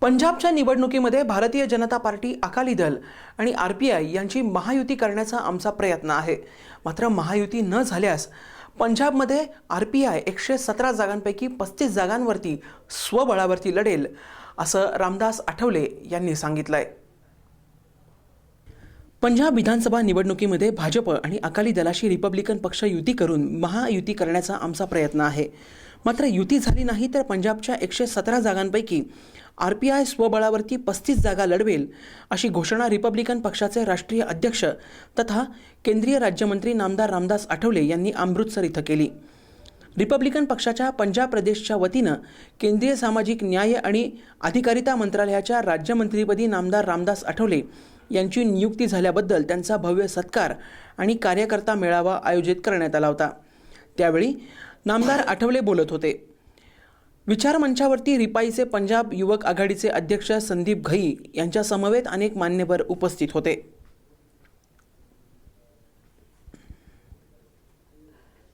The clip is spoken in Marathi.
पंजाबच्या निवडणुकीमध्ये भारतीय जनता पार्टी अकाली दल आणि आर पी आय यांची महायुती करण्याचा आमचा प्रयत्न आहे. मात्र महायुती न झाल्यास पंजाबमध्ये आर पी आय एकशे सतरा जागांपैकी पस्तीस जागांवरती स्वबळावरती लढेल असं रामदास आठवले यांनी सांगितलंय. पंजाब विधानसभा निवडणुकीमध्ये भाजप आणि अकाली दलाशी रिपब्लिकन पक्ष युती करून महायुती करण्याचा आमचा प्रयत्न आहे. मात्र युती झाली नाही तर पंजाबच्या एकशे सतरा जागांपैकी आर पी आय स्वबळावरती पस्तीस जागा लढवेल अशी घोषणा रिपब्लिकन पक्षाचे राष्ट्रीय अध्यक्ष तथा केंद्रीय राज्यमंत्री नामदार रामदास आठवले यांनी अमृतसर इथं केली. रिपब्लिकन पक्षाच्या पंजाब प्रदेशच्या वतीनं केंद्रीय सामाजिक न्याय आणि अधिकारिता मंत्रालयाच्या राज्यमंत्रीपदी नामदार रामदास आठवले यांची नियुक्ती झाल्याबद्दल त्यांचा भव्य सत्कार आणि कार्यकर्ता मेळावा आयोजित करण्यात आला होता. त्यावेळी नामदार आठवले बोलत होते. विचार मंचावरती रिपाईचे पंजाब युवक आघाडीचे अध्यक्ष संदीप घई यांच्या समवेत अनेक मान्यवर उपस्थित होते.